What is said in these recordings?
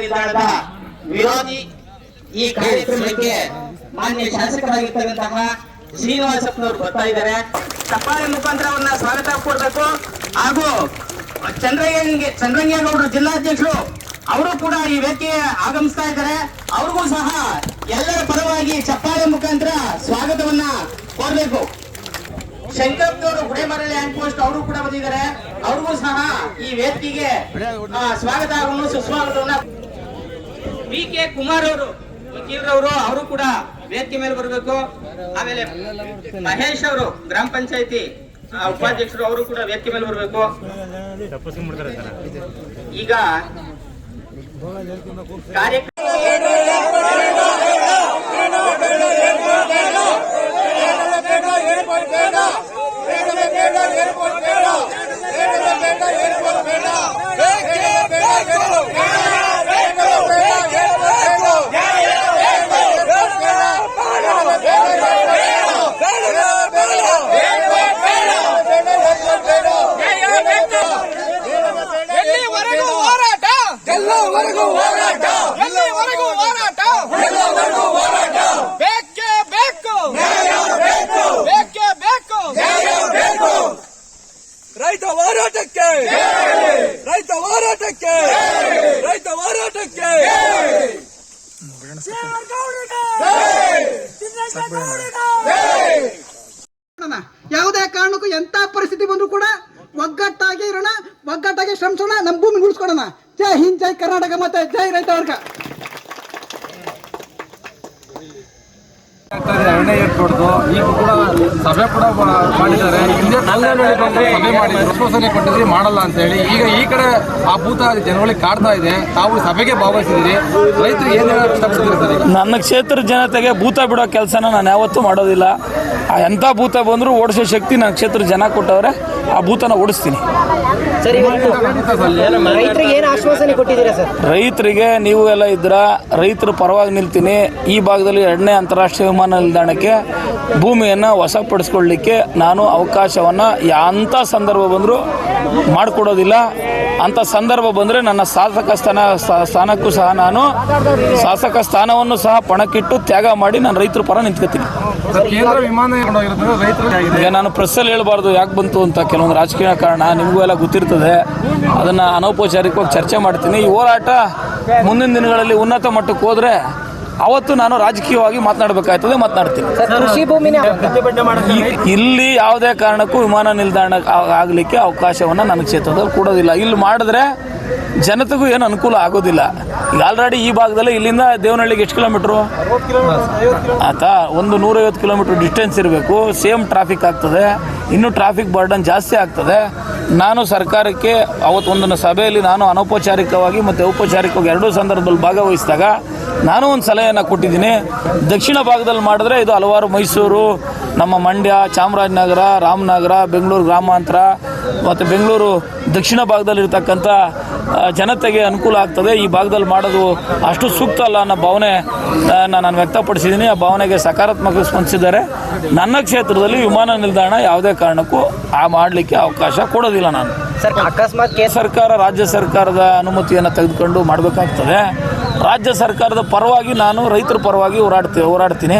ನಿಲ್ದಾಣದ ವಿರೋಧಿ ಈ ಕಾರ್ಯಕ್ರಮಕ್ಕೆ ಮಾನ್ಯ ಶಾಸಕರಾಗಿರ್ತಕ್ಕಂತಹ ಶ್ರೀನಿವಾಸಪ್ಪನವರು ಬರ್ತಾ ಇದ್ದಾರೆ. ತಪ್ಪಾಳಿ ಮುಖಾಂತರ ಅವ್ರನ್ನ ಸ್ವಾಗತ ಕೊಡ್ಬೇಕು. ಹಾಗೂ ಚಂದ್ರಯ್ಯಂಗೆ ಚಂದ್ರಂಗೇಗೌಡರು ಜಿಲ್ಲಾಧ್ಯಕ್ಷರು, ಅವರು ಕೂಡ ಈ ವೇದಿಕೆಗೆ ಆಗಮಿಸ್ತಾ ಇದ್ದಾರೆ. ಅವ್ರಿಗೂ ಸಹ ಎಲ್ಲರ ಪರವಾಗಿ ಚಪ್ಪಾಳೆ ಮುಖಾಂತರ ಸ್ವಾಗತವನ್ನ ಕೋರಬೇಕು. ಶಂಕರ್ನವರು ಗುಡೆಮರಳಿ ಹ್ಯಾಂಡ್ ಪೋಸ್ಟ್ ಅವರು ಕೂಡ ಬಂದಿದ್ದಾರೆ. ಅವ್ರಿಗೂ ಸಹ ಈ ವೇದಿಕೆಗೆ ಸ್ವಾಗತವನ್ನು ಸುಸ್ವಾಗತವನ್ನ ಬಿ ಕೆ ಕುಮಾರ್ ಅವರು ವಕೀಲರವರು ಅವರು ಕೂಡ ವೇದಿಕೆ ಮೇಲೆ ಬರಬೇಕು. ಆಮೇಲೆ ಮಹೇಶ್ ಅವರು, ಗ್ರಾಮ ಪಂಚಾಯತಿ ಉಪಾಧ್ಯಕ್ಷರು ಅವರು ಕೂಡ ವೇದಿಕೆ ಮೇಲೆ ಬರಬೇಕು. ಈಗ ಕಾರ್ಯಕ್ರಮ ಹೋರಾಟಕ್ಕೆ. ರೈತ ಹೋರಾಟಕ್ಕೆ. ರೈತ ಹೋರಾಟಕ್ಕೆ. ಯಾವುದೇ ಕಾರಣಕ್ಕೂ ಎಂತ ಪರಿಸ್ಥಿತಿ ಬಂದ್ರು ಕೂಡ ಒಗ್ಗಟ್ಟಾಗಿ ಇರೋಣ ಒಗ್ಗಟ್ಟಾಗಿ ಶ್ರಮಿಸೋಣ ನಮ್ಮ ಭೂಮಿ ಉಳಿಸ್ಕೊಡೋಣ ಜೈ ಹಿಂದ್ ಜೈ ಕರ್ನಾಟಕ ಮತ್ತೆ ಜೈ ರೈತ ವರ್ಗ. ಎರಡನೇ ಏರ್ಪೋರ್ಟ್ದು ಈಗ ಕೂಡ ಸಭೆ ಕೂಡ ಮಾಡಿದ್ದಾರೆ. ಹಿಂದೆ ಸಭೆ ಮಾಡಿ ಆಶ್ವಾಸನೆ ಕೊಟ್ಟಿದ್ರಿ ಮಾಡಲ್ಲ ಅಂತ ಹೇಳಿ ಈಗ ಈ ಕಡೆ ಆ ಭೂತ ಜನಗಳಿಗೆ ಕಾಡ್ತಾ ಇದೆ ತಾವು ಸಭೆಗೆ ಭಾಗವಹಿಸಿದ್ರಿ ರೈತರು ಏನು ಹೇಳಕ್ ಇಷ್ಟಪಡ್ತೀರಿ ನನ್ನ ಕ್ಷೇತ್ರ ಜನತೆಗೆ ಭೂತ ಬಿಡೋ ಕೆಲಸನ ನಾನು ಯಾವತ್ತೂ ಮಾಡೋದಿಲ್ಲ ಎಂಥ ಭೂತ ಬಂದರೂ ಓಡಿಸೋ ಶಕ್ತಿ ನನ್ನ ಕ್ಷೇತ್ರ ಜನ ಕೊಟ್ಟವ್ರೆ ಆ ಭೂತನ ಓಡಿಸ್ತೀನಿ ಸರ್ ಇವತ್ತು ರೈತರಿಗೆ ಏನು ಆಶ್ವಾಸನೆ ಕೊಟ್ಟಿದ್ದೀರಾ ಸರ್? ರೈತರಿಗೆ ನೀವು ಎಲ್ಲ ಇದ್ರ ರೈತರು ಪರವಾಗಿ ನಿಲ್ತೀನಿ. ಈ ಭಾಗದಲ್ಲಿ ಎರಡನೇ ಅಂತಾರಾಷ್ಟ್ರೀಯ ವಿಮಾನ ನಿಲ್ದಾಣಕ್ಕೆ ಭೂಮಿಯನ್ನು ವಶಪಡಿಸ್ಕೊಳ್ಳಿಕ್ಕೆ ನಾನು ಅವಕಾಶವನ್ನು ಎಂಥ ಸಂದರ್ಭ ಬಂದರೂ ಮಾಡಿಕೊಡೋದಿಲ್ಲ. ಅಂಥ ಸಂದರ್ಭ ಬಂದರೆ ನನ್ನ ಶಾಸಕ ಸ್ಥಾನ ಸ್ಥಾನಕ್ಕೂ ಸಹ ನಾನು ಶಾಸಕ ಸ್ಥಾನವನ್ನು ಸಹ ಪಣಕ್ಕಿಟ್ಟು ತ್ಯಾಗ ಮಾಡಿ ನಾನು ರೈತರ ಪರ ನಿಂತ್ಕೋತೀನಿ. ಈಗ ನಾನು ಪ್ರೆಸ್ಸಲ್ಲಿ ಹೇಳ್ಬಾರ್ದು ಯಾಕೆ ಬಂತು ಅಂತ ಕೆಲವೊಂದು ರಾಜಕೀಯ ಕಾರಣ ನಿಮಗೂ ಎಲ್ಲ ಗೊತ್ತಿರ್ತದೆ. ಅದನ್ನು ಅನೌಪಚಾರಿಕವಾಗಿ ಚರ್ಚೆ ಮಾಡ್ತೀನಿ. ಈ ಹೋರಾಟ ಮುಂದಿನ ದಿನಗಳಲ್ಲಿ ಉನ್ನತ ಮಟ್ಟಕ್ಕೆ ಹೋದರೆ ಅವತ್ತು ನಾನು ರಾಜಕೀಯವಾಗಿ ಮಾತನಾಡಬೇಕಾಗ್ತದೆ ಮಾತನಾಡ್ತೀನಿ. ಇಲ್ಲಿ ಯಾವುದೇ ಕಾರಣಕ್ಕೂ ವಿಮಾನ ನಿಲ್ದಾಣ ಆಗಲಿಕ್ಕೆ ಅವಕಾಶವನ್ನು ನನ್ನ ಕ್ಷೇತ್ರದಲ್ಲಿ ಕೊಡೋದಿಲ್ಲ. ಇಲ್ಲಿ ಮಾಡಿದ್ರೆ ಜನತೆಗೂ ಏನು ಅನುಕೂಲ ಆಗೋದಿಲ್ಲ. ಈಗ ಆಲ್ರೆಡಿ ಈ ಭಾಗದಲ್ಲಿ ಇಲ್ಲಿಂದ ದೇವನಹಳ್ಳಿಗೆ ಎಷ್ಟು ಕಿಲೋಮೀಟ್ರು? ಆತ ಒಂದು ನೂರೈವತ್ತು ಕಿಲೋಮೀಟ್ರ್ ಡಿಸ್ಟೆನ್ಸ್ ಇರಬೇಕು. ಸೇಮ್ ಟ್ರಾಫಿಕ್ ಆಗ್ತದೆ. ಇನ್ನೂ ಟ್ರಾಫಿಕ್ ಬರ್ಡನ್ ಜಾಸ್ತಿ ಆಗ್ತದೆ. ನಾನು ಸರ್ಕಾರಕ್ಕೆ ಅವತ್ತು ಒಂದು ಸಭೆಯಲ್ಲಿ ನಾನು ಅನೌಪಚಾರಿಕವಾಗಿ ಮತ್ತು ಔಪಚಾರಿಕವಾಗಿ ಎರಡೂ ಸಂದರ್ಭದಲ್ಲಿ ಭಾಗವಹಿಸಿದಾಗ ನಾನು ಒಂದು ಸಲಹೆಯನ್ನು ಕೊಟ್ಟಿದ್ದೀನಿ. ದಕ್ಷಿಣ ಭಾಗದಲ್ಲಿ ಮಾಡಿದ್ರೆ ಇದು ಹಲವಾರು ಮೈಸೂರು ನಮ್ಮ ಮಂಡ್ಯ ಚಾಮರಾಜನಗರ ರಾಮನಗರ ಬೆಂಗಳೂರು ಗ್ರಾಮಾಂತರ ಮತ್ತು ಬೆಂಗಳೂರು ದಕ್ಷಿಣ ಭಾಗದಲ್ಲಿರ್ತಕ್ಕಂಥ ಜನತೆಗೆ ಅನುಕೂಲ ಆಗ್ತದೆ. ಈ ಭಾಗದಲ್ಲಿ ಮಾಡೋದು ಅಷ್ಟು ಸೂಕ್ತ ಅಲ್ಲ ಅನ್ನೋ ಭಾವನೆ ನಾನು ವ್ಯಕ್ತಪಡಿಸಿದ್ದೀನಿ. ಆ ಭಾವನೆಗೆ ಸಕಾರಾತ್ಮಕ ಸ್ಪಂದಿಸಿದ್ದಾರೆ. ನನ್ನ ಕ್ಷೇತ್ರದಲ್ಲಿ ವಿಮಾನ ನಿಲ್ದಾಣ ಯಾವುದೇ ಕಾರಣಕ್ಕೂ ಆ ಮಾಡಲಿಕ್ಕೆ ಅವಕಾಶ ಕೊಡೋದಿಲ್ಲ ನಾನು. ಸರ್ ಅಕಸ್ಮಾತ್ ಕೇಂದ್ರ ಸರ್ಕಾರ ರಾಜ್ಯ ಸರ್ಕಾರದ ಅನುಮತಿಯನ್ನು ತೆಗೆದುಕೊಂಡು ಮಾಡಬೇಕಾಗ್ತದೆ. ರಾಜ್ಯ ಸರ್ಕಾರದ ಪರವಾಗಿ ನಾನು ರೈತರ ಪರವಾಗಿ ಹೋರಾಡ್ತೀನಿ ಹೋರಾಡ್ತೀನಿ.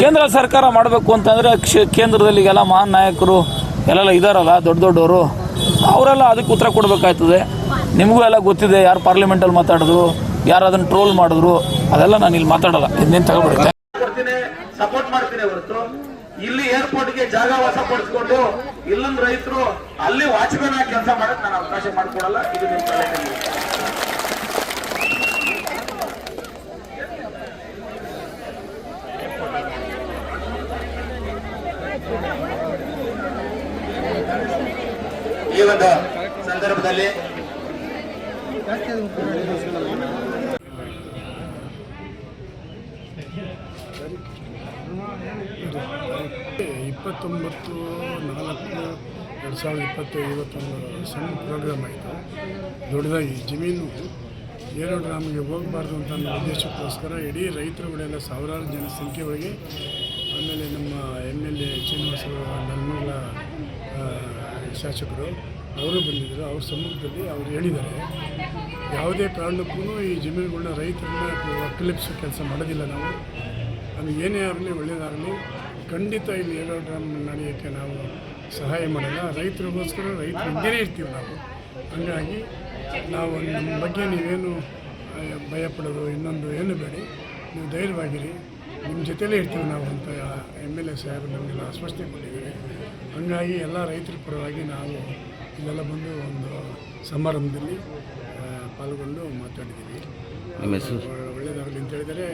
ಕೇಂದ್ರ ಸರ್ಕಾರ ಮಾಡಬೇಕು ಅಂತಂದರೆ ಕ್ಷ, ಕೇಂದ್ರದಲ್ಲಿ ಈಗೆಲ್ಲ ಮಹಾನ್ ನಾಯಕರು ಎಲ್ಲೆಲ್ಲ ಇದ್ದಾರಲ್ಲ ದೊಡ್ಡ ದೊಡ್ಡವರು, ಅವರೆಲ್ಲ ಅದಕ್ಕೆ ಉತ್ತರ ಕೊಡಬೇಕಾಯ್ತದೆ. ನಿಮಗೂ ಎಲ್ಲ ಗೊತ್ತಿದೆ, ಯಾರು ಪಾರ್ಲಿಮೆಂಟಲ್ಲಿ ಮಾತಾಡಿದ್ರು, ಯಾರು ಅದನ್ನು ಟ್ರೋಲ್ ಮಾಡಿದ್ರು, ಅದೆಲ್ಲ ನಾನು ಇಲ್ಲಿ ಮಾತಾಡಲ್ಲ. ಇನ್ನೇನು ತಗೊಬಿಡಿ ಕೊಡ್ತೀನಿ ಸಪೋರ್ಟ್ ಮಾಡ್ತೀನಿ ಹೊರತು. ಇಲ್ಲಿ ಏರ್ಪೋರ್ಟ್ಗೆ ಜಾಗ ವಶಪಡಿಸ್ಕೊಂಡು ಇಲ್ಲೊಂದು ರೈತರು ಅಲ್ಲಿ ವಾಚ್ಮನ್ ಆಗಿ ಕೆಲಸ ಮಾಡಕ್ ನಾನು ಅವಕಾಶ ಮಾಡಿಕೊಡಲ್ಲ. ಇದು ನಿಮ್ಮ ಒಂದು ಸಂದರ್ಭದಲ್ಲಿ. ಇಪ್ಪತ್ತೊಂಬತ್ತು, ನಾಲ್ಕು, ಎರಡು ಸಾವಿರದ ಇಪ್ಪತ್ತು ಇವತ್ತೊಂದು ಸಣ್ಣ ಪ್ರೋಗ್ರಾಮ್ ಆಯಿತು. ದೊಡ್ಡದಾಗಿ ಜಮೀನು ಏರೋ ಡ್ರಾಮಿಗೆ ಹೋಗಬಾರ್ದು ಅಂತ ಅನ್ನೋ ಉದ್ದೇಶಕ್ಕೋಸ್ಕರ ಇಡೀ ರೈತರುಗಳೆಲ್ಲ ಸಾವಿರಾರು ಜನಸಂಖ್ಯೆ ಹೋಗಿ, ಆಮೇಲೆ ನಮ್ಮ M L A Srinivasa Nelamangala ಶಾಸಕರು ಅವರು ಬಂದಿದ್ದರು, ಅವ್ರ ಸಮ್ಮುಖದಲ್ಲಿ ಅವ್ರು ಹೇಳಿದ್ದಾರೆ, ಯಾವುದೇ ಕಾರಣಕ್ಕೂ ಈ ಜಮೀನುಗಳನ್ನ ರೈತರನ್ನ ಒಕ್ಕಲಿಪ್ಸೋ ಕೆಲಸ ಮಾಡೋದಿಲ್ಲ ನಾವು. ಅದು ಏನೇ ಆಗಲಿ ಒಳ್ಳೆಯದಾಗಲಿ ಖಂಡಿತ ಇಲ್ಲಿ ಏರೋ ಡ್ರಾಮ್ ನಡೆಯೋಕ್ಕೆ ನಾವು ಸಹಾಯ ಮಾಡಲ್ಲ. ರೈತರಿಗೋಸ್ಕರ ರೈತರು ಇದ್ದೇನೆ ಇರ್ತೀವಿ ನಾವು. ಹಂಗಾಗಿ ನಾವು ನಮ್ಮ ಬಗ್ಗೆ ನೀವೇನು ಭಯಪಡೋದು ಭಯ ಪಡೋದು ಇನ್ನೊಂದು ಏನು ಬೇಡಿ. ನೀವು ಧೈರ್ಯವಾಗಿರಿ. ನಿಮ್ಮ ಜೊತೆಲೇ ಇರ್ತೀವಿ ನಾವು ಅಂತ ಎಂ ಎಲ್ ಎ ಸಾಹೇಬರು ನಮಗೆಲ್ಲ ಆಶ್ವಾಸನೆ ಕೊಟ್ಟಿದ್ದಾರೆ. ಹಂಗಾಗಿ ಎಲ್ಲ ರೈತರ ಪರವಾಗಿ ನಾವು ಇಲ್ಲೆಲ್ಲ ಬಂದು ಒಂದು ಸಮಾರಂಭದಲ್ಲಿ ಪಾಲ್ಗೊಂಡು ಮಾತಾಡಿದ್ದೀವಿ. ಹೆಸರು? ಒಳ್ಳೆಯದಾಗಲಿ ಅಂತ ಹೇಳಿದರೆ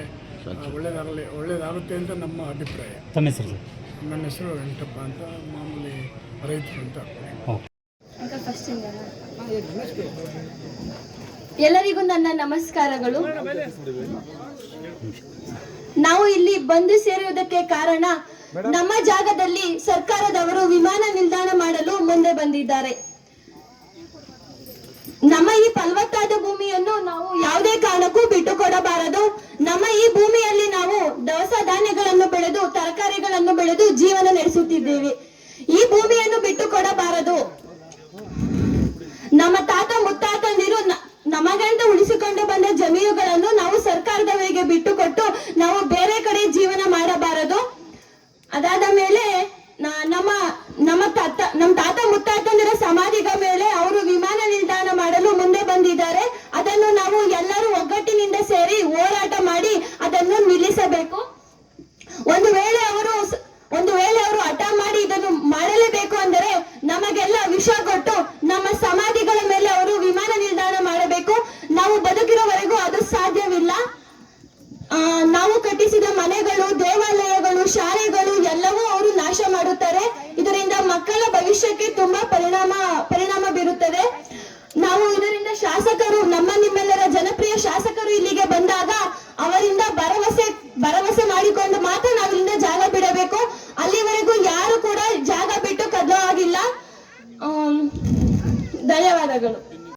ಒಳ್ಳೆಯದಾಗಲಿ ಒಳ್ಳೆಯದಾಗುತ್ತೆ ಅಂತ ನಮ್ಮ ಅಭಿಪ್ರಾಯ. ತಮ್ಮ ಹೆಸರು ಸರ್? ನನ್ನ ಹೆಸರು ವೆಂಕಟಪ್ಪ ಅಂತ ಮಾಮೂಲಿ ರೈತರು ಅಂತ ಎಲ್ಲರಿಗೂ ನನ್ನ ನಮಸ್ಕಾರಗಳು. ನಾವು ಇಲ್ಲಿ ಬಂದು ಸೇರುವುದಕ್ಕೆ ಕಾರಣ ನಮ್ಮ ಜಾಗದಲ್ಲಿ ಸರ್ಕಾರದವರು ವಿಮಾನ ನಿಲ್ದಾಣ ಮಾಡಲು ಮುಂದೆ ಬಂದಿದ್ದಾರೆ. ನಮ್ಮ ಈ ಫಲವತ್ತಾದ ಭೂಮಿಯನ್ನು ನಾವು ಯಾವುದೇ ಕಾರಣಕ್ಕೂ ಬಿಟ್ಟು ಕೊಡಬಾರದು ನಮ್ಮ ಈ ಭೂಮಿಯಲ್ಲಿ ನಾವು ದವಸ ಧಾನ್ಯಗಳನ್ನು ಬೆಳೆದು ತರಕಾರಿಗಳನ್ನು ಬೆಳೆದು ಜೀವನ ನಡೆಸುತ್ತಿದ್ದೇವೆ ಈ ಭೂಮಿಯನ್ನು ಬಿಟ್ಟು ಕೊಡಬಾರದು ನಮ್ಮ ತಾತ ಮುತ್ತಾತಂದಿರು ನ- ನಮಗಂತ ಉಳಿಸಿಕೊಂಡು ಬಂದ ಜಮೀನುಗಳನ್ನು ನಾವು ಸರ್ಕಾರದವರಿಗೆ ಬಿಟ್ಟು ಕೊಟ್ಟು ನಾವು ಬೇರೆ ಕಡೆ ಜೀವನ ಮಾಡಬಾರದು ಅದಾದ ಮೇಲೆ ನ- ನಮ್ಮ ನಮ್ಮ ತಾತ ನಮ್ಮ ತಾತ ಮುತ್ತಾತಂದಿರ ಸಮಾಧಿಗ ಮೇಲೆ ಅವರು ವಿಮಾನ ನಿಲ್ದಾಣ ಮಾಡಲು ಮುಂದೆ ಬಂದಿದ್ದಾರೆ ಅದನ್ನು ನಾವು ಎಲ್ಲರೂ ಒಗ್ಗಟ್ಟಿನಿಂದ ಸೇರಿ ಹೋರಾಟ ಮಾಡಿ ಅದನ್ನು ನಿಲ್ಲಿಸಬೇಕು ಒಂದು ವೇಳೆ ಅವರು ಸ- ಒಂದು ವೇಳೆ ಅವರು ಹಠ ಮಾಡಿ ಇದನ್ನು ಮಾಡಲೇಬೇಕು ಅಂದರೆ ನಮಗೆಲ್ಲ ವಿಷ ಕೊಟ್ಟು ನಮ್ಮ ಸಮಾಧಿಗಳ ಮೇಲೆ ಅವರು ವಿಮಾನ ನಿಲ್ದಾಣ ಮಾಡಬೇಕು ನಾವು ಬದುಕಿರೋವರೆಗೂ ಅದು ಸಾಧ್ಯವಿಲ್ಲ ಆ, ಕಟ್ಟಿಸಿದ ಮನೆಗಳು, ದೇವಾಲಯಗಳು, ಶಾಲೆಗಳು ಎಲ್ಲವೂ ಅವರು ನಾಶ ಮಾಡುತ್ತಾರೆ. ಇದರಿಂದ ಮಕ್ಕಳ ಭವಿಷ್ಯಕ್ಕೆ ತುಂಬಾ ಪರಿಣಾಮ ಪರಿಣಾಮ ಬೀರುತ್ತದೆ. ನಾವು ಇದರಿಂದ ಶಾಸಕರು ನಮ್ಮ